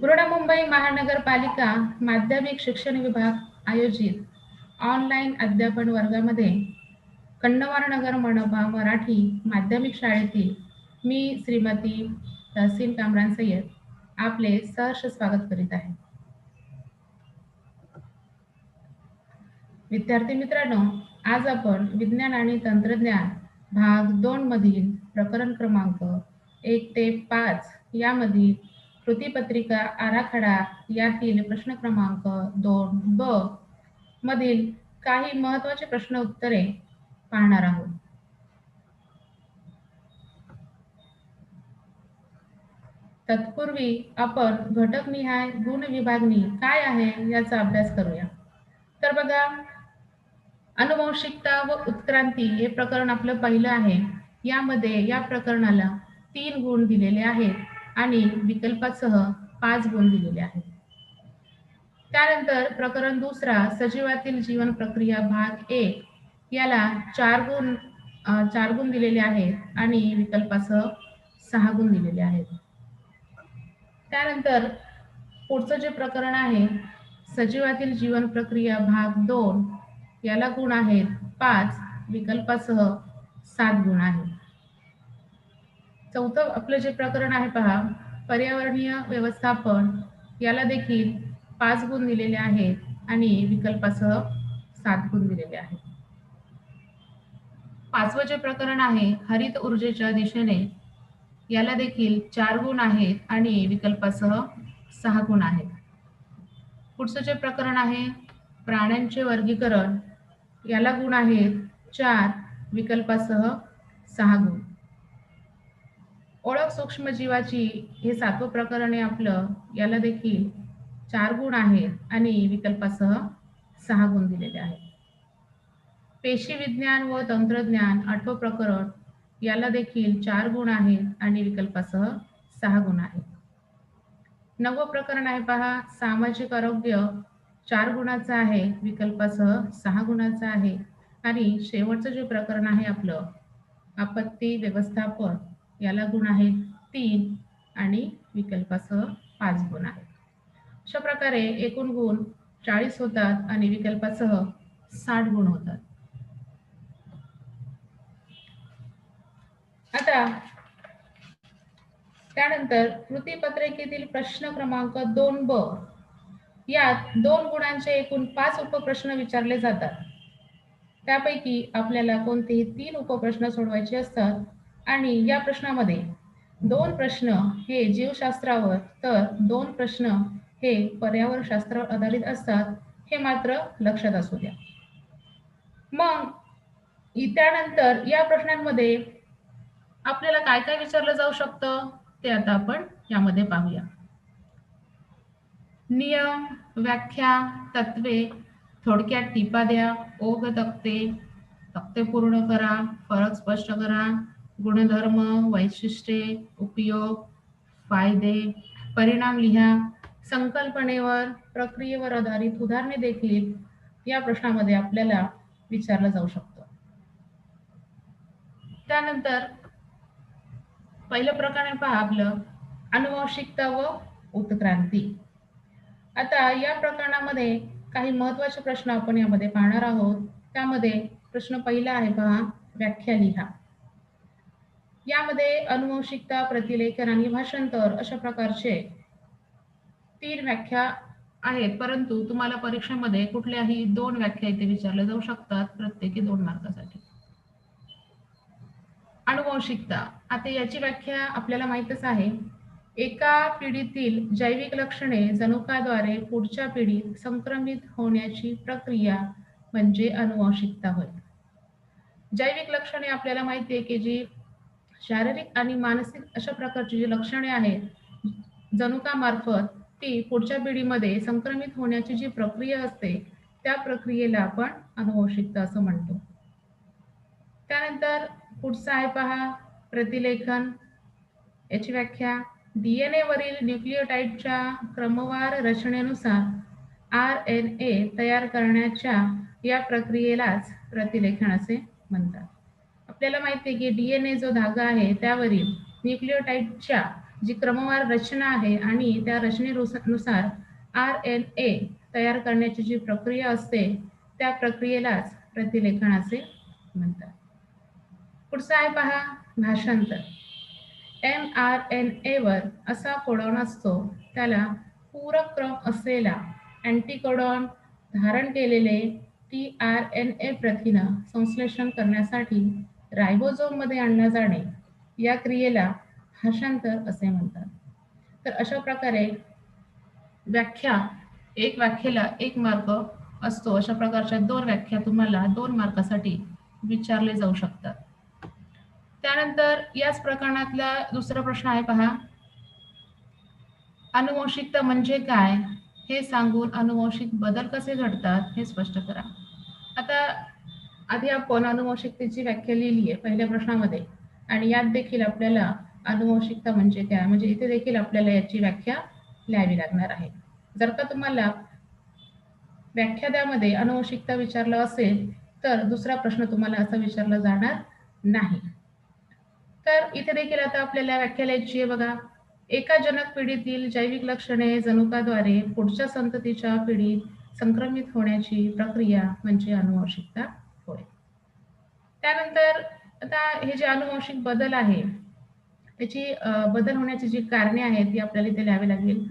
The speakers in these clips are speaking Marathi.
पूर्ण मुंबई महानगरपालिका माध्यमिक शिक्षण विभाग आयोजित ऑनलाईन अध्यापन वर्गामध्ये कन्नवार नगर मराठी माध्यमिक शाळेतील मी श्रीमती तहसील कामरान सय्यद आपले सहर्ष स्वागत करीत आहे. विद्यार्थी मित्रांनो आज आपण विज्ञान आणि तंत्रज्ञान भाग दोन मधील प्रकरण क्रमांक एक ते पाच यामधील कृतीपत्रिका आराखडा यातील प्रश्न क्रमांक दोन ब मधील काही महत्त्वाचे प्रश्न उत्तरे पाहणार आहोत. तत्पूर्वी आपण घटकनिहाय गुण विभागणी काय आहे याचा अभ्यास करूया. तर बघा अनुवंशिकता व उत्क्रांती हे प्रकरण आपलं पहिलं आहे. यामध्ये या प्रकरणाला तीन गुण दिलेले आहेत आणि विकल्पासह पाच गुण दिलेले आहेत. त्यानंतर प्रकरण दुसरा सजीवातील जीवन प्रक्रिया भाग एक याला चार गुण चार गुण दिलेले आहेत आणि विकल्पासह सहा गुण दिलेले आहेत. त्यानंतर पुढचं जे प्रकरण आहे सजीवातील जीवन प्रक्रिया भाग दोन याला गुण आहेत पाच विकल्पासह सात गुण आहेत. चौथं आपलं जे प्रकरण आहे पहा पर्यावरणीय व्यवस्थापन याला देखील पाच गुण दिलेले आहेत आणि विकल्पासह सात गुण दिलेले आहेत. पाचवं जे प्रकरण आहे हरित ऊर्जेच्या दिशेने याला देखील चार गुण आहेत आणि विकल्पासह सहा गुण आहेत. पुढचं जे प्रकरण आहे प्राण्यांचे वर्गीकरण याला गुण आहेत चार विकल्पासह सहा गुण. ओळख सूक्ष्मजीवाची हे सातवं प्रकरण आहे आपलं. याला देखील चार गुण आहेत आणि विकल्पासह सहा गुण दिलेले आहेत. पेशी विज्ञान व तंत्रज्ञान आठवं प्रकरण याला देखील चार गुण आहेत आणि विकल्पासह सहा गुण आहेत. नववं प्रकरण आहे पहा. सामाजिक आरोग्य चार गुणाचं आहे विकल्पासह सहा गुणाचं आहे. आणि शेवटचं जे प्रकरण आहे आपलं आपत्ती व्यवस्थापन. याला गुण आहेत तीन आणि विकल्पासह पाच गुण आहेत. अशा प्रकारे एकूण गुण चाळीस होतात आणि विकल्पासह साठ गुण होतात. आता त्यानंतर कृतीपत्रिकेतील प्रश्न क्रमांक दोन ब. यात दोन गुणांचे एकूण पाच उपप्रश्न विचारले जातात. त्यापैकी आपल्याला कोणतेही तीन उपप्रश्न सोडवायचे असतात आणि या प्रश्नामध्ये दोन प्रश्न हे जीवशास्त्रावर तर दोन प्रश्न हे पर्यावरणशास्त्रावर आधारित असतात हे मात्र लक्षात असू द्या. मग त्यानंतर या प्रश्नांमध्ये आपल्याला काय काय विचारलं जाऊ शकतं ते आता आपण यामध्ये पाहूया. नियम व्याख्या तत्वे थोडक्यात टिपा द्या ओघ तक्ते तक्ते पूर्ण करा फरक स्पष्ट करा गुणधर्म वैशिष्ट्ये उपयोग फायदे परिणाम लिहा संकल्पनेवर प्रक्रियेवर आधारित उदाहरणे देखील या प्रश्नामध्ये आपल्याला विचारलं जाऊ शकतं. त्यानंतर पहिलं प्रकरण पहा आपलं अनुवंशिकता व उत्क्रांती. आता या प्रकरणामध्ये काही महत्त्वाचे प्रश्न आपण यामध्ये पाहणार आहोत. त्यामध्ये प्रश्न पहिला आहे पहा व्याख्या लिहा. यामध्ये अनुवंशिकता प्रतिलेखन आणि भाषांतर अशा प्रकारचे तीन व्याख्या आहेत. परंतु तुम्हाला परीक्षेमध्ये कुठल्याही दोन व्याख्या इथे विचारल्या जाऊ शकतात प्रत्येकी दोन मार्कासाठी. अनुवंशिकता. आता याची व्याख्या आपल्याला माहितच आहे. एका पिढीतील जैविक लक्षणे जनुकाद्वारे पुढच्या पिढीत संक्रमित होण्याची प्रक्रिया म्हणजे अनुवंशिकता होय. जैविक लक्षणे आपल्याला माहिती आहे की जी शारीरिक आणि मानसिक अशा प्रकारची जी लक्षणे आहेत जनुकामार्फत ती पुढच्या पिढीमध्ये संक्रमित होण्याची जी प्रक्रिया असते त्या प्रक्रियेला आपण अनुवंशिकता असं म्हणतो. त्यानंतर पुढचा आहे पहा प्रतिलेखन. याची व्याख्या डीएनए वरील न्यूक्लिओटाईडच्या क्रमवार रचनेनुसार आर एन ए तयार करण्याच्या या प्रक्रियेलाच प्रतिलेखन असे म्हणतात. आपल्याला माहिती आहे की डीएनए जो धागा आहे त्यावरील न्यूक्लिओटाईडच्या जी क्रमवार रचना आहे आणि त्या रचनेनुसार आर एन ए तयार करण्याची जी प्रक्रिया असते त्या प्रक्रियेलाच प्रतिलेखन असे म्हणतात. पुढचा आहे पहा भाषांतर. एम आर एन एवर असा कोडॉन असतो त्याला पूरक क्रम असलेला अँटीकोडॉन धारण केलेले टी आर एन ए प्रथिनं संश्लेषण करण्यासाठी रायबोझोममध्ये आणला जाणे या क्रियेला भाषांतर असे म्हणतात. तर अशा प्रकारे व्याख्या एक व्याख्येला एक मार्क असतो. अशा प्रकारच्या दोन व्याख्या तुम्हाला दोन मार्कासाठी विचारले जाऊ शकतात. त्यानंतर याच प्रकरणातला दुसरा प्रश्न आहे पहा. अनुवंशिकता म्हणजे काय? हे सांगून अनुवंशिक बदल कसे घडतात हे स्पष्ट करा. आता आधी आपण अनुवंशिकतेची व्याख्या लिहिली आहे पहिल्या प्रश्नामध्ये. आणि यात देखील आपल्याला अनुवंशिकता म्हणजे काय? म्हणजे इथे देखील आपल्याला याची व्याख्या लिहावी लागणार आहे. जर का तुम्हाला व्याख्याद्यामध्ये अनुवंशिकता विचारलं असेल तर दुसरा प्रश्न तुम्हाला असा विचारला जाणार नाही. तर इथे देखील आता आपल्याला व्याख्या लिहायची आहे बघा. एका जनक पिढीतील जैविक लक्षणे जनुकाद्वारे पुढच्या संततीच्या पिढीत संक्रमित होण्याची प्रक्रिया म्हणजे अनुवंशिकता. त्यानंतर आता हे जे अनुवंशिक बदल आहे त्याची बदल होण्याची जी कारणे आहेत ती आपल्याला इथे लिहावी लागेल.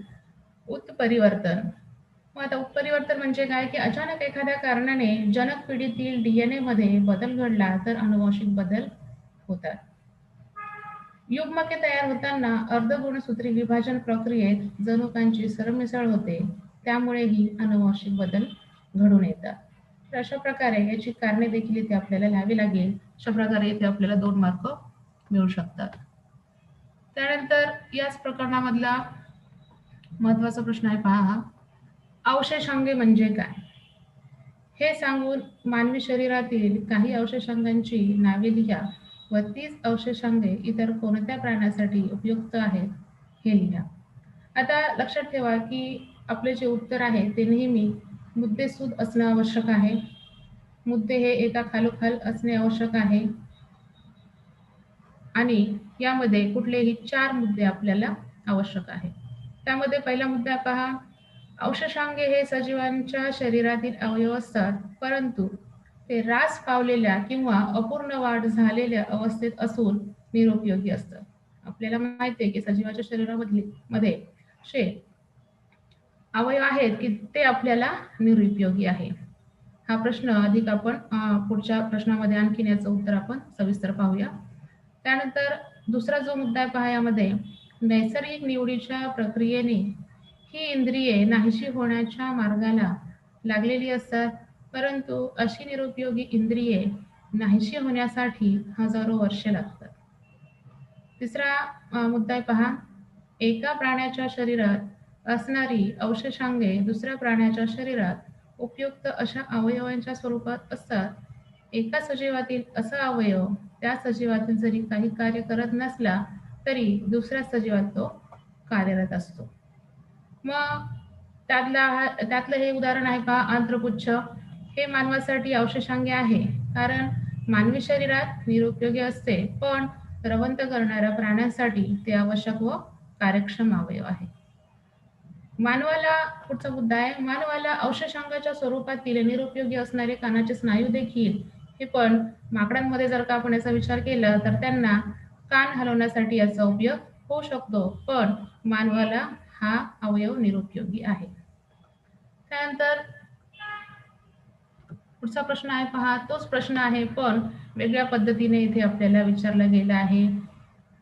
उत्परिवर्तन. मग आता उत्परिवर्तन म्हणजे काय? की अचानक एखाद्या कारणाने जनक पिढीतील डीएनए मध्ये बदल घडला तर अनुवंशिक बदल होतात. युग्मके तयार होताना अर्धगुणसूत्री विभाजन प्रक्रियेत जनुकांची सरमिसळ होते त्यामुळेही अनुवांशिक बदल घडून येतात. तर अशा प्रकारे याची कारणे देखील इथे आपल्याला लिहावी लागेल अशा प्रकारे इथे आपल्याला दोन मार्क मिळू शकतात. त्यानंतर याच प्रकरणामधला महत्त्वाचा प्रश्न आहे पहा अवशेषांगे म्हणजे काय? हे सांगून मानवी शरीरातील काही अवशेषांगांची नावे लिहा व तीच अवशेषांगे इतर कोणत्या प्राण्यासाठी उपयुक्त आहेत हे लिहा. आता लक्षात ठेवा की आपले जे उत्तर आहे ते नेहमी मुद्देसूद असणं आवश्यक आहे. मुद्दे हे एका खालोखाल असणे आवश्यक आहे. आणि यामध्ये कुठलेही चार मुद्दे आपल्याला आवश्यक आहे त्यामध्ये पहिला मुद्दा पहा. अवशेषांगे हे सजीवांच्या शरीरातील अवयव असतात परंतु ते रास पावलेल्या किंवा अपूर्ण वाढ झालेल्या अवस्थेत असून निरुपयोगी असतं. आपल्याला माहिती आहे की सजीवाच्या शरीरामधली मध्ये शे अवयव आहेत की ते आपल्याला निरुपयोगी आहे. हा प्रश्न अधिक आपण पुढच्या प्रश्नामध्ये आणखीन याचं उत्तर आपण सविस्तर पाहूया. त्यानंतर दुसरा जो मुद्दा आहे पहा यामध्ये नैसर्गिक निवडीच्या प्रक्रियेने ही इंद्रिये नाहीशी होण्याच्या मार्गाला लागलेली असतात परंतु अशी निरुपयोगी इंद्रिये नाहीशी होण्यासाठी हजारो वर्षे लागतात. तिसरा मुद्दा पहा एका प्राण्याच्या शरीरात असणारी अवशेषांगे दुसऱ्या प्राण्याच्या शरीरात उपयुक्त अशा अवयवांच्या स्वरूपात असतात. एका सजीवातील असा अवयव त्या सजीवातील जरी काही कार्य करत नसला तरी दुसऱ्या सजीवात तो कार्यरत असतो. मग त्यातला त्यातलं हे उदाहरण आहे का? आंत्रपुच्छ. हे मानवासाठी अवशेषांगे आहे. कारण मानवी शरीरात निरुपयोगी असते पण रवंत करणाऱ्या प्राण्यांसाठी ते आवश्यक व कार्यक्षम अवयव आहे. मानवाला पुढचा मुद्दा आहे. मानवाला अवशेषांगाच्या स्वरूपातील निरुपयोगी असणारे कानाचे स्नायू देखील हे पण माकडांमध्ये जर का आपण याचा विचार केला तर त्यांना कान हलवण्यासाठी याचा उपयोग होऊ शकतो. पण मानवाला हा अवयव निरुपयोगी आहे. त्यानंतर पुढचा प्रश्न आहे पहा. तोच प्रश्न आहे पण वेगळ्या पद्धतीने इथे आपल्याला विचारला गेला आहे.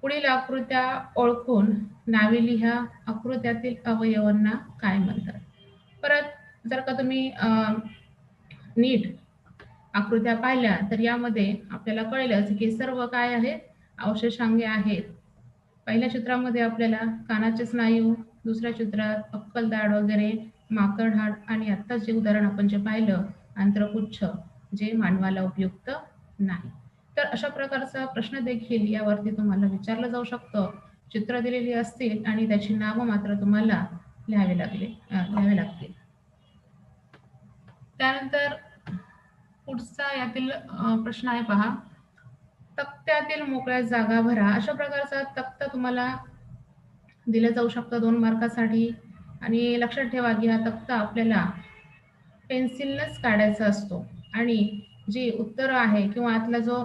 पुढील आकृत्या ओळखून नावे लिहा आकृत्यातील अवयवांना काय म्हणतात? परत जर का तुम्ही नीट आकृत्या पाहिल्या तर यामध्ये आपल्याला कळेलच की सर्व काय आहेत? अवशेषांगे आहेत. पहिल्या चित्रामध्ये आपल्याला कानाचे स्नायू दुसऱ्या चित्रात अक्कलदाड वगैरे माकड हाड आणि आत्ताच जे उदाहरण आपण जे पाहिलं आंत्रपुच्छ जे मानवाला उपयुक्त नाही. तर अशा प्रकारचा प्रश्न देखील यावरती तुम्हाला विचारलं जाऊ शकतं. चित्र दिलेली असतील आणि त्याची नावं मात्र तुम्हाला लिहावे लागले लिहावे लागतील. त्यानंतर पुढचा यातील प्रश्न आहे पहा. तक्त्यातील मोकळ्या जागा भरा. अशा प्रकारचा तक्ता तुम्हाला दिला जाऊ शकतो दोन मार्कासाठी. आणि लक्षात ठेवा की हा तक्ता आपल्याला पेन्सिलनंच काढायचा असतो. आणि जी उत्तर आहे किंवा आतला जो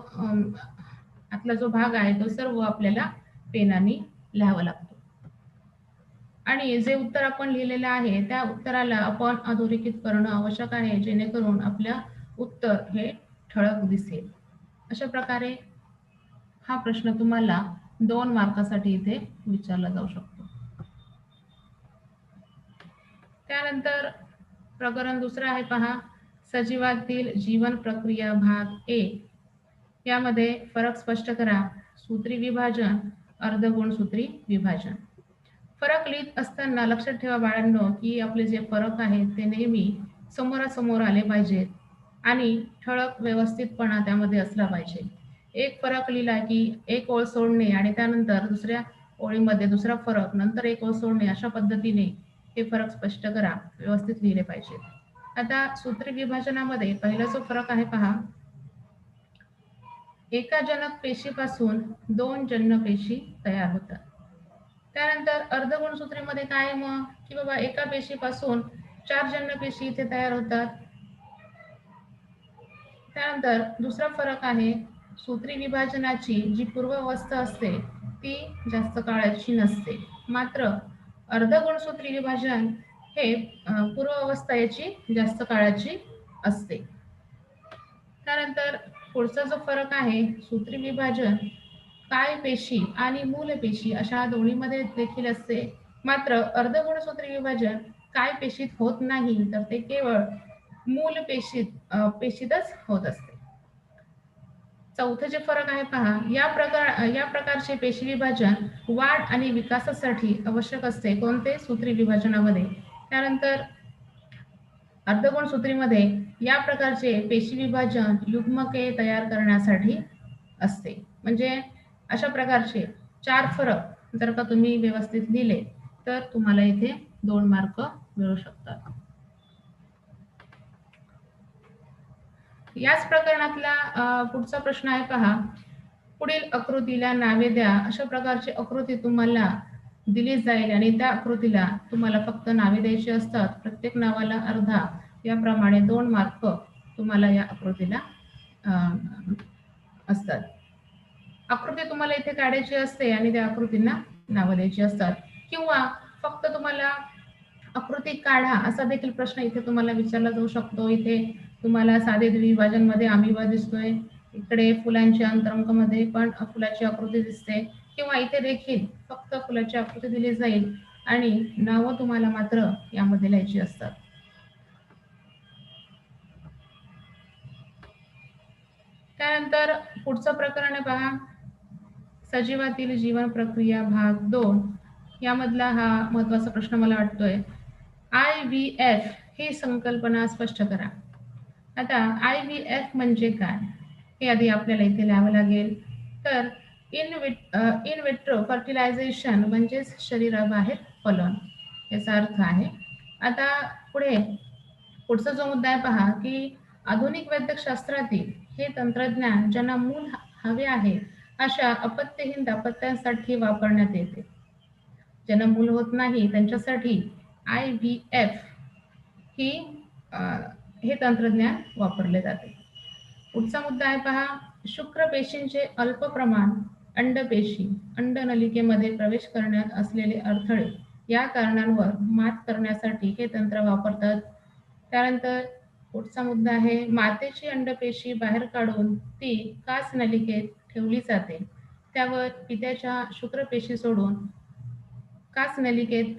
आतला जो भाग आहे तो सर्व आपल्याला पेनाने लिहावा लागतो. आणि जे उत्तर आपण लिहिलेलं आहे त्या उत्तराला आपण अधोरेखित करणं आवश्यक आहे जेणेकरून आपल्या उत्तर हे ठळक दिसेल. अशा प्रकारे हा प्रश्न तुम्हाला दोन मार्कासाठी इथे विचारला जाऊ शकतो. त्यानंतर प्रकरण दुसरं आहे पहा. सजीवातील जीवन प्रक्रिया भाग ए. यामध्ये फरक स्पष्ट करा. सूत्री विभाजन अर्धगुणसूत्री विभाजन. फरक लिहित असताना लक्षात ठेवा बाळांनो की आपले जे फरक आहेत ते नेहमी समोरासमोर आले पाहिजेत आणि ठळक व्यवस्थितपणा त्यामध्ये असला पाहिजे. एक फरक लिहिला की एक ओळ सोडणे आणि त्यानंतर दुसऱ्या ओळीमध्ये दुसरा फरक नंतर एक ओळ सोडणे अशा पद्धतीने हे फरक स्पष्ट करा व्यवस्थित लिहिले पाहिजेत. आता सूत्री विभाजनामध्ये पहिला जो फरक आहे पहा. एका जनक पेशीपासून दोन जन्य पेशी तयार होतात. त्यानंतर अर्धगुणसूत्रीमध्ये काय मग? की बाबा एका पेशीपासून चार जन्य पेशी इथे तयार होतात. त्यानंतर दुसरा फरक आहे सूत्री विभाजनाची जी पूर्वावस्था असते ती जास्त काळाची नसते. मात्र अर्धगुणसूत्री विभाजन हे पूर्वावस्था याची जास्त काळाची असते. त्यानंतर पुढचा जो फरक आहे सूत्री विभाजन काय पेशी आणि मूल पेशी अशा दोन्हीमध्ये देखील असते. मात्र अर्धगुणसूत्री विभाजन काय पेशीत होत नाही तर ते केवळ मूल पेशीत पेशीतच होत असते. चौथं जे फरक आहे पहा या प्रकार या प्रकारचे पेशी विभाजन वाढ आणि विकासासाठी आवश्यक असते. कोणते? सूत्री विभाजनामध्ये. त्यानंतर अर्धकोण सूत्रीमध्ये या प्रकारचे पेशी विभाजन युग्मके तयार करण्यासाठी असते. म्हणजे अशा प्रकारचे चार फरक जर का तुम्ही व्यवस्थित लिहिले तर तुम्हाला इथे दोन मार्क मिळू शकतात. याच प्रकरणातला पुढचा प्रश्न आहे पहा. पुढील आकृतीला नावे द्या. अशा प्रकारची आकृती तुम्हाला दिली जाईल आणि त्या आकृतीला तुम्हाला फक्त नावे द्यायची असतात. प्रत्येक नावाला अर्धा याप्रमाणे दोन मार्क तुम्हाला या आकृतीला असतात. आकृती तुम्हाला इथे काढायची असते आणि त्या आकृतींना नावं द्यायची असतात. किंवा फक्त तुम्हाला आकृती काढा असा देखील प्रश्न इथे तुम्हाला विचारला जाऊ शकतो. इथे तुम्हाला साधे द्विभाजनमध्ये दिसतोय इकडे फुलांच्या अंतरंगमध्ये पण फुलाची आकृती दिसते. किंवा इथे देखील फक्त फुलाची आकृती दिली जाईल आणि नावं तुम्हाला मात्र यामध्ये लिहायची असतात. त्यानंतर पुढचं प्रकरण आहे पहा सजीवातील जीवन प्रक्रिया भाग दोन. यामधला हा महत्त्वाचा प्रश्न मला वाटतोय. आय व्ही एफ ही संकल्पना स्पष्ट करा. आता आय व्ही एफ म्हणजे काय? हे आधी आपल्याला इथे लिहावं लागेल. तर in vit in vitro fertilization म्हणजेच शरीराबाहेर फलन याचा अर्थ आहे. आता पुढे पुढचा जो मुद्दा आहे पहा की आधुनिक वैद्यकशास्त्रातील हे तंत्रज्ञान ज्यांना मूल हवे आहे अशा अपत्यहीन दाम्पत्यांसाठी वापरण्यात येते. ज्यांना मूल होत नाही त्यांच्यासाठी आय व्ही एफ ही हे तंत्रज्ञान वापरले जाते. पुढचा मुद्दा आहे पहा शुक्रपेशींचे अल्प प्रमाण अंडपेशी अंडनलिकेमध्ये प्रवेश करण्यात असलेले अडथळे या कारणांवर मात करण्यासाठी हे तंत्र वापरतात. त्यानंतर पुढचा मुद्दा आहे मातेची अंडपेशी बाहेर काढून ती कास नलिकेत ठेवली जाते. त्यावर पित्याच्या शुक्रपेशी सोडून कास नलिकेत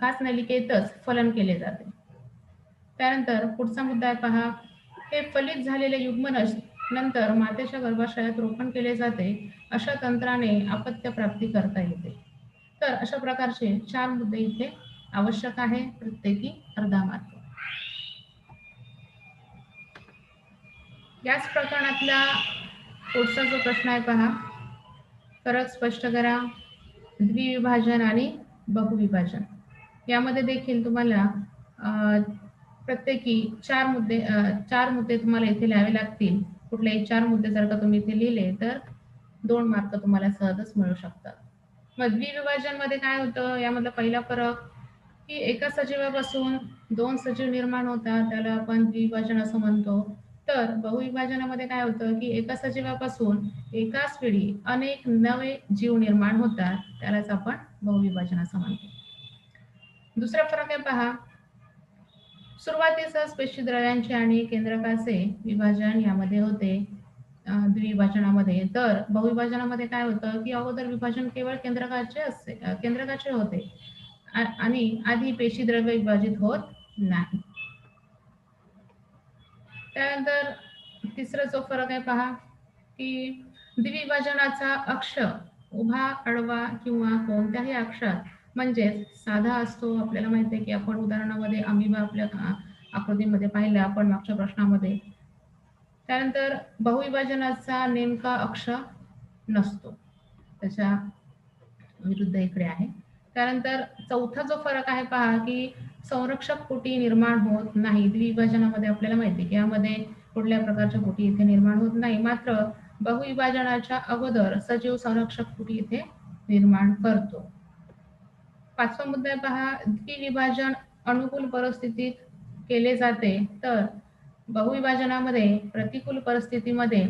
कास नलिकेतच फलन केले जाते. त्यानंतर पुढचा मुद्दा आहे पहा हे फलित झालेले युग्मनस नंतर मातेच्या गर्भाशयात रोपण केले जाते अशा तंत्राने अपत्य प्राप्ती करता येते. तर अशा प्रकारचे चार मुद्दे इथे आवश्यक आहे. प्रत्येकी अर्धा मार्क याच प्रकरणातला पुढचा जो प्रश्न आहे पहा. फरक स्पष्ट करा. द्विविभाजन आणि बहुविभाजन. यामध्ये देखील तुम्हाला प्रत्येकी चार मुद्दे चार मुद्दे तुम्हाला इथे लिहावे लागतील. कुठलेही चार मुद्दे जर का तुम्ही इथे लिहिले तर दोन मार्क तुम्हाला सहजच मिळू शकतात. मग द्विविभाजनमध्ये काय होतं? यामधला पहिला फरक की एका सजीवापासून दोन सजीव निर्माण होतात त्याला आपण द्विविभाजन असं म्हणतो. तर बहुविभाजनामध्ये काय होतं की एका सजीवापासून एकाच वेळी अनेक नवे जीव निर्माण होतात त्यालाच आपण बहुविभाजन असं म्हणतो. दुसरा फरक आहे पहा सुरुवातीसच पेशी द्रव्यांचे आणि केंद्रकाचे विभाजन यामध्ये होते द्विविभाजनामध्ये. तर बहुविभाजनामध्ये काय होतं की अगोदर विभाजन केवळ केंद्रकाचे असते केंद्रकाचे होते. आणि आधी पेशी द्रव्य विभाजित होत नाही. त्यानंतर तिसरा जो फरक आहे पहा की द्विविभाजनाचा अक्ष उभा आडवा किंवा कोणत्याही अक्षात म्हणजेच साधा असतो आपल्याला माहिती आहे की आपण उदाहरणामध्ये अमिबा आपल्या आकृतीमध्ये पाहिलं आपण मागच्या प्रश्नामध्ये. त्यानंतर बहुविभाजनाचा नेमका अक्ष नसतो. त्याच्या विरुद्ध इकडे आहे. त्यानंतर चौथा जो फरक आहे पहा की संरक्षक पोटी निर्माण होत नाही. द्विविभाजनामध्ये आपल्याला माहिती की यामध्ये कुठल्या प्रकारच्या कोटी इथे निर्माण होत नाही. मात्र बहुविभाजनाच्या अगोदर सजीव संरक्षक पोटी इथे निर्माण करतो. पाचवा मुद्दा पहा द्विविभाजन अनुकूल परिस्थितीत केले जाते तर बहुविभाजनामध्ये प्रतिकूल परिस्थितीमध्ये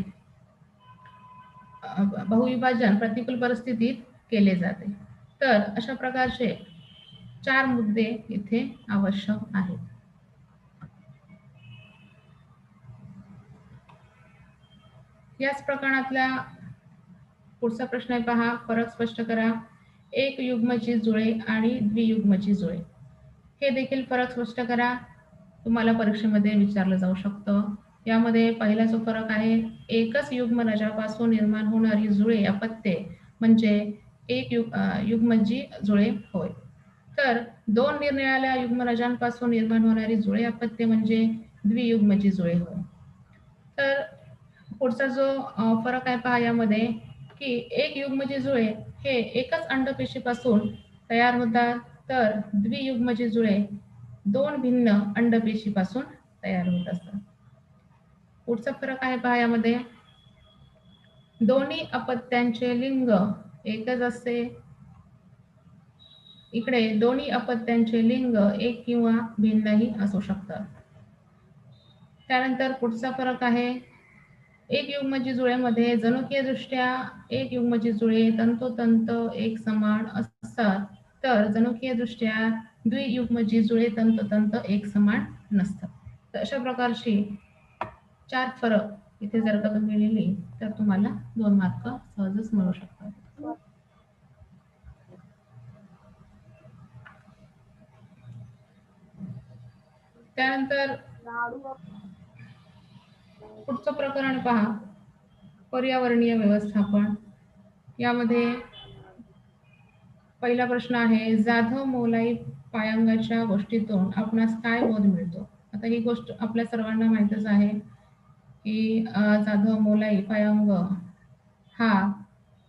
बहुविभाजन प्रतिकूल परिस्थितीत केले जाते. तर अशा प्रकारचे चार मुद्दे इथे आवश्यक आहेत. याच प्रकरणातला पुढचा प्रश्न आहे पहा फरक स्पष्ट करा. एक युग्मची जुळे आणि द्वियुग्मची जुळे. हे देखील फरक स्पष्ट करा. तुम्हाला परीक्षेमध्ये विचारलं जाऊ शकतं. यामध्ये पहिला जो फरक आहे एकच युग्म रजापासून निर्माण होणारी जुळे अपत्ये म्हणजे एक युग युग्मजी जुळे होय. तर दोन निरनिराळ्या युग्मरजांपासून निर्माण होणारी जुळे अपत्ये म्हणजे द्वियुग्मची जुळे होय. तर पुढचा जो फरक आहे पहा यामध्ये की एक युग्मची म्हणजे जुळे हे एकच अंडपेशीपासून तयार होतात. तर द्वियुग्मची म्हणजे जुळे दोन भिन्न अंडपेशीपासून तयार होत असतात. पुढचा फरक आहे पहा यामध्ये. दोन्ही अपत्यांचे लिंग एकच असते. इकडे दोन्ही अपत्यांचे लिंग एक किंवा भिन्नही असू शकतात. त्यानंतर पुढचा फरक आहे. एक युग्मजी जुळेमध्ये जनुकीय दृष्ट्या एक युग्मजी जुळे तंतोतंत एक समान असतात. तर जनुकीय दृष्ट्या द्वियुग्मजी जुळे तंतोतंत एक समान नसतात. तर अशा प्रकारची चार फरक इथे जर का तुम्ही लिहिली तर तुम्हाला दोन मार्क सहजच मिळू शकतात. त्यानंतर पुढचं प्रकरण पहा. पर्यावरणीय व्यवस्थापन. यामध्ये पहिला प्रश्न आहे जाधव मोलाई पायांगाच्या गोष्टीतून आपणास काय बोध मिळतो? आता ही गोष्ट आपल्या सर्वांना माहितच आहे की जाधव मोलाई पायांग हा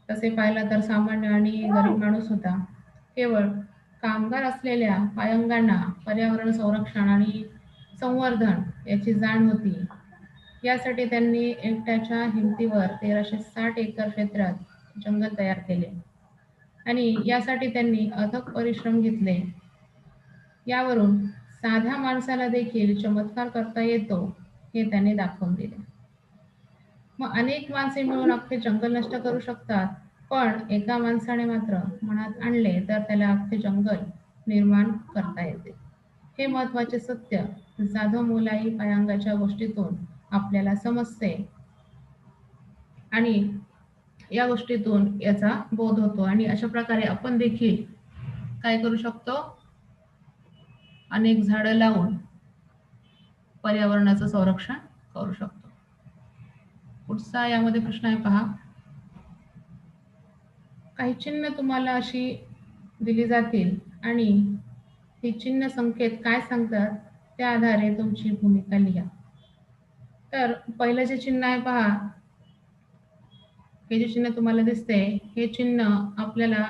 तसे पाहिला तर सामान्य आणि गरीब माणूस होता. केवळ कामगार असलेल्या पायंगांना पर्यावरण संरक्षण आणि संवर्धन याची जाण होती. यासाठी त्यांनी एकट्याच्या हिमतीवर तेराशे साठ एकर क्षेत्रात जंगल तयार केले. आणि यासाठी त्यांनी अथक परिश्रम घेतले. यावरून साध्या माणसाला देखील चमत्कार करता येतो हे त्यांनी दाखवून दिले. मग अनेक माणसे मिळून अख्खे जंगल नष्ट करू शकतात पण एका माणसाने मात्र मनात आणले तर त्याला अख्खे जंगल निर्माण करता येते. हे महत्त्वाचे सत्य जाधव मोलाई पायांगाच्या गोष्टीतून आपल्याला समजते. आणि या गोष्टीतून याचा बोध होतो. आणि अशा प्रकारे आपण देखील काय करू शकतो? अनेक झाडं लावून पर्यावरणाचं संरक्षण करू शकतो. पुढचा यामध्ये प्रश्न आहे पहा. काही चिन्ह तुम्हाला अशी दिली जातील आणि ही चिन्ह संकेत काय सांगतात? त्या आधारे तुमची भूमिका लिहा. तर पहिलं जे चिन्ह आहे पहा. हे जे चिन्ह तुम्हाला दिसते हे चिन्ह आपल्याला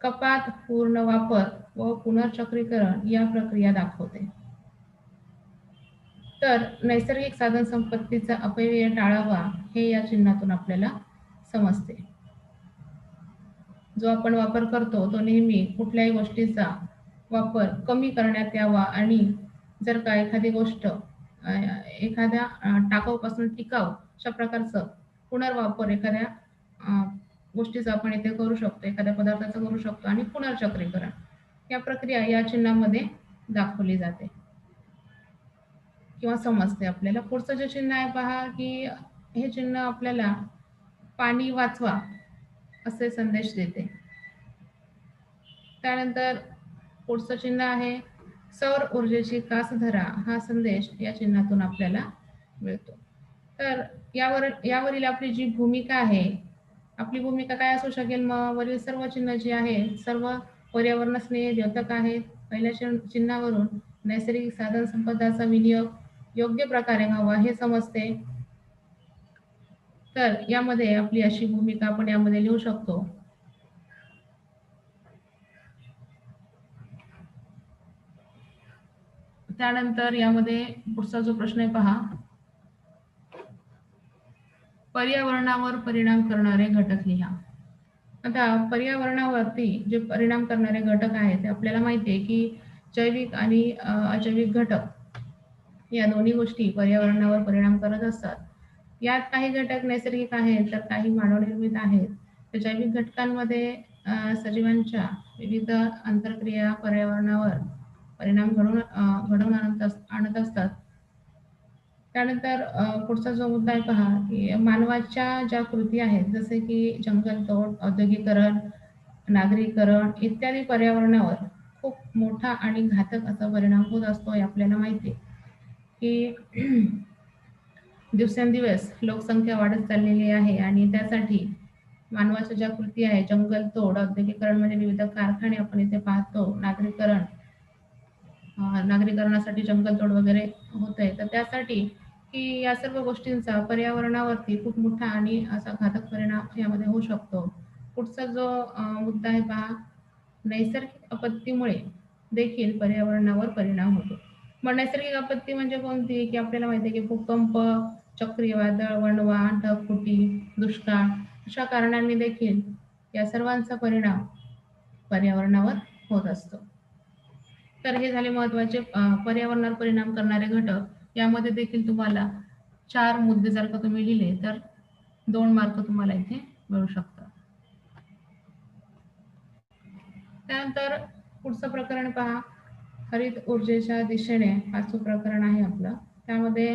कपात पूर्ण वापर व पुनर्चक्रीकरण या प्रक्रिया दाखवते. तर नैसर्गिक साधन संपत्तीचा अपव्यय टाळावा हे या चिन्हातून आपल्याला समजते. जो आपण वापर करतो तो नेहमी कुठल्याही गोष्टीचा वापर कमी करण्यात यावा आणि जर का एखादी गोष्ट एखाद्या टाकाऊपासून टिकाव अशा प्रकारचं पुनर्वापर एखाद्या गोष्टीचा आपण इथे करू शकतो. एखाद्या पदार्थाचा करू शकतो आणि पुनर्चक्रीकरण या प्रक्रिया या चिन्हामध्ये दाखवली जाते. किंवा समजते आपल्याला. पुढचं जे चिन्ह आहे पहा की हे चिन्ह आपल्याला पाणी वाचवा असे संदेश देते. त्यानंतर पुढचं चिन्ह आहे सौर ऊर्जेची कास धरा हा संदेश या चिन्हातून आपल्याला मिळतो. तर यावर यावरील आपली जी भूमिका आहे आपली भूमिका काय असू शकेल? मग वरील सर्व चिन्ह जी आहे सर्व पर्यावरण स्नेही द्योतक आहेत. पहिल्या चिन्हावरून नैसर्गिक साधन संपदाचा विनियोग योग्य प्रकारे व्हावा हे समजते. तर यामध्ये आपली अशी भूमिका आपण यामध्ये लिहू शकतो. त्यानंतर यामध्ये पुढचा जो प्रश्न आहे पहा. पर्यावरणावर परिणाम करणारे घटक लिहा. आता पर्यावरणावरती जे परिणाम करणारे घटक आहेत ते आपल्याला माहिती आहे की जैविक आणि अजैविक घटक या दोन्ही गोष्टी पर्यावरणावर परिणाम करत असतात. यात काही घटक नैसर्गिक आहेत तर काही मानवनिर्मित आहेत. जैविक घटकांमध्ये सजीवांच्या विविध आंतरक्रिया पर्यावरणावर परिणाम घडून घडवून आणत आणत असतात. त्यानंतर पुढचा जो मुद्दा आहे पहा की मानवाच्या ज्या कृती आहेत जसे की जंगलतोड औद्योगिकरण नागरीकरण इत्यादी पर्यावरणावर खूप मोठा आणि घातक असा परिणाम होत असतो हे आपल्याला माहिती की दिवसेंदिवस लोकसंख्या वाढत चाललेली आहे आणि त्यासाठी मानवाच्या ज्या कृती आहे जंगलतोड औद्योगिकरण म्हणजे विविध कारखाने आपण इथे पाहतो नागरीकरण नागरीकरणासाठी जंगलतोड वगैरे होत आहे. तर त्यासाठी की या सर्व गोष्टींचा पर्यावरणावरती खूप मोठा आणि असा घातक परिणाम यामध्ये होऊ शकतो. पुढचा जो मुद्दा आहे पहा नैसर्गिक आपत्तीमुळे देखील पर्यावरणावर परिणाम होतो. मग नैसर्गिक आपत्ती म्हणजे कोणती? की आपल्याला माहिती आहे की भूकंप चक्रीवादळ वणवा ढगफुटी दुष्काळ अशा कारणांनी देखील या सर्वांचा परिणाम पर्यावरणावर होत असतो. तर हे झाले महत्त्वाचे पर्यावरणावर परिणाम करणारे घटक. यामध्ये देखील तुम्हाला चार मुद्दे जर का तुम्ही लिहिले तर दोन मार्क तुम्हाला इथे मिळू शकतात. त्यानंतर पुढचं प्रकरण पहा. हरित ऊर्जेच्या दिशेने पाचवं प्रकरण आहे आपलं. त्यामध्ये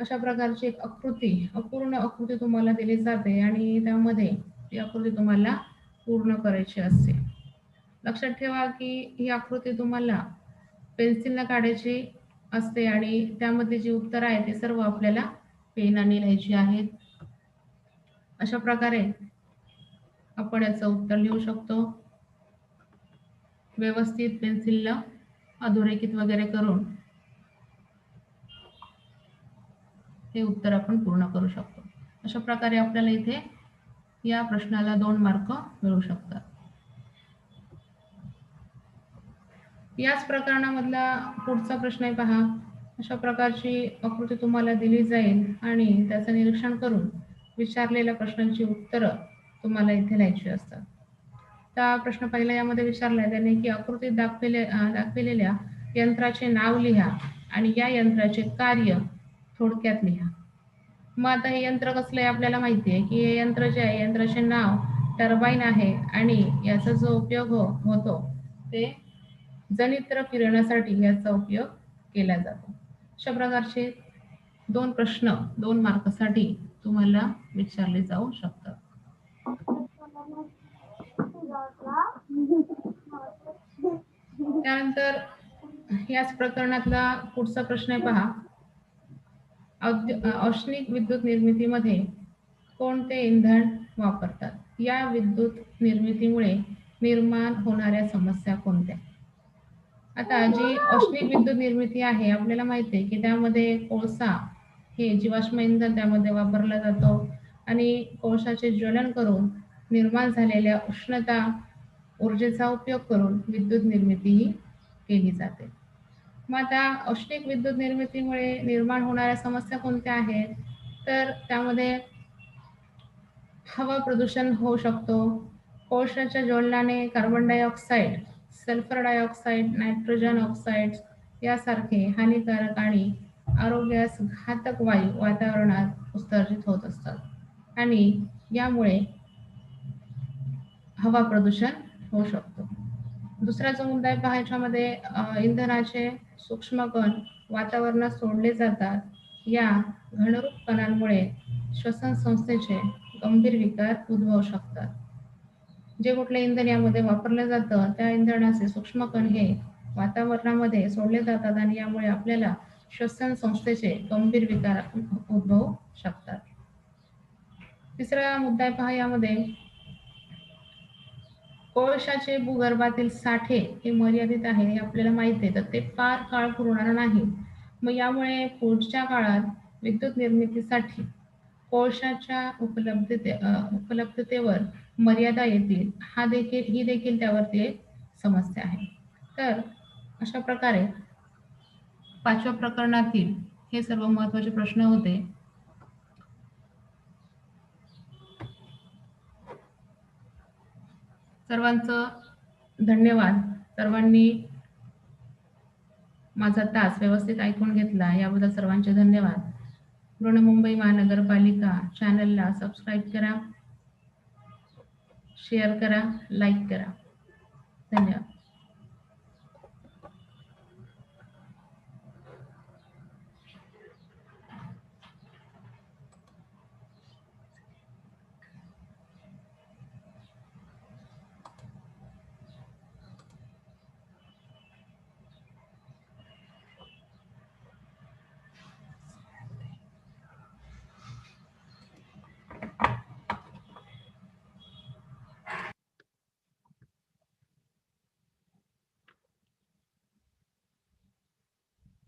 अशा प्रकारची एक आकृती अपूर्ण आकृती तुम्हाला दिली जाते आणि त्यामध्ये ती आकृती तुम्हाला पूर्ण करायची असते. लक्षात ठेवा की ही आकृती तुम्हाला पेन्सिलला काढायची असते आणि त्यामध्ये जी उत्तर आहे ते सर्व आपल्याला पेनाने लिहायची आहेत. अशा प्रकारे आपण याचं उत्तर लिहू शकतो. व्यवस्थित पेन्सिलला अधोरेखित वगैरे करून हे उत्तर आपण पूर्ण करू शकतो. अशा प्रकारे आपल्याला इथे या प्रश्नाला दोन मार्क मिळू शकतात. याच प्रकरणामधला पुढचा प्रश्न आहे पहा. अशा प्रकारची आकृती तुम्हाला दिली जाईल आणि त्याचं निरीक्षण करून विचारलेल्या प्रश्नांची उत्तरं तुम्हाला इथे लिहायची असतात. त्या प्रश्न पहिला यामध्ये विचारलाय. त्याने की आकृतीत दाखविले दाखविलेल्या यंत्राचे नाव लिहा आणि या यंत्राचे कार्य थोडक्यात लिहा. मग आता हे यंत्र कसलं आहे आपल्याला माहिती आहे की हे यंत्र जे आहे यंत्राचे नाव टर्बाईन आहे आणि याचा जो उपयोग हो होतो ते जनित्र फिरण्यासाठी याचा उपयोग केला जातो. अशा प्रकारचे दोन प्रश्न दोन मार्कासाठी तुम्हाला विचारले जाऊ शकतात. त्यानंतर याच प्रकरणातला पुढचा प्रश्न आहे पहा. औष्णिक विद्युत निर्मितीमध्ये कोणते इंधन वापरतात? या विद्युत निर्मितीमुळे निर्माण होणाऱ्या समस्या कोणत्या? आता जी औष्णिक विद्युत निर्मिती आहे आपल्याला माहिती आहे की त्यामध्ये कोळसा हे जीवाश्म इंधन त्यामध्ये वापरला जातो आणि कोळशाचे ज्वलन करून निर्माण झालेल्या उष्णता ऊर्जेचा उपयोग करून विद्युत निर्मितीही केली जाते. मग आता औष्णिक विद्युत निर्मितीमुळे निर्माण होणाऱ्या समस्या कोणत्या आहेत? तर त्यामध्ये हवा प्रदूषण होऊ शकतो. कोळशाच्या ज्वलनाने carbon dioxide sulphur dioxide nitrogen oxides यासारखे हानिकारक आणि आरोग्यास घातक वायू वातावरणात उत्सर्जित होत असतात. आणि यामुळे हवा प्रदूषण होऊ शकतो. दुसरा जो मुद्दा आहे पहायच्यामध्ये इंधनाचे सूक्ष्म कण वातावरणात सोडले जातात. या घनरूप कणांमुळे श्वसन संस्थेचे गंभीर विकार उद्भवू शकतात. जे कुठले इंधन यामध्ये वापरलं जातं त्या इंधनाचे सूक्ष्म कण हे वातावरणामध्ये सोडले जातात आणि यामुळे आपल्याला श्वसन संस्थेचे गंभीर विकार उद्भवू शकतात. तिसरा मुद्दा आहे पहा यामध्ये. कोळशाचे भूगर्भातील साठे हे मर्यादित आहे हे आपल्याला माहिती आहे. तर ते फार काळ पुरणार नाही. मग यामुळे पुढच्या काळात विद्युत निर्मितीसाठी कोळशाच्या उपलब्धते उपलब्धतेवर मर्यादा येतील हा देखील ही देखील त्यावरती एक समस्या आहे. तर अशा प्रकारे पाचव्या प्रकरणातील हे सर्व महत्त्वाचे प्रश्न होते. सर्वांचं धन्यवाद. सर्वांनी माझा तास व्यवस्थित ऐकून घेतला याबद्दल सर्वांचे धन्यवाद. बृहन्मुंबई महानगरपालिका चॅनलला सबस्क्राईब करा. शेअर करा लाईक करा. धन्यवाद.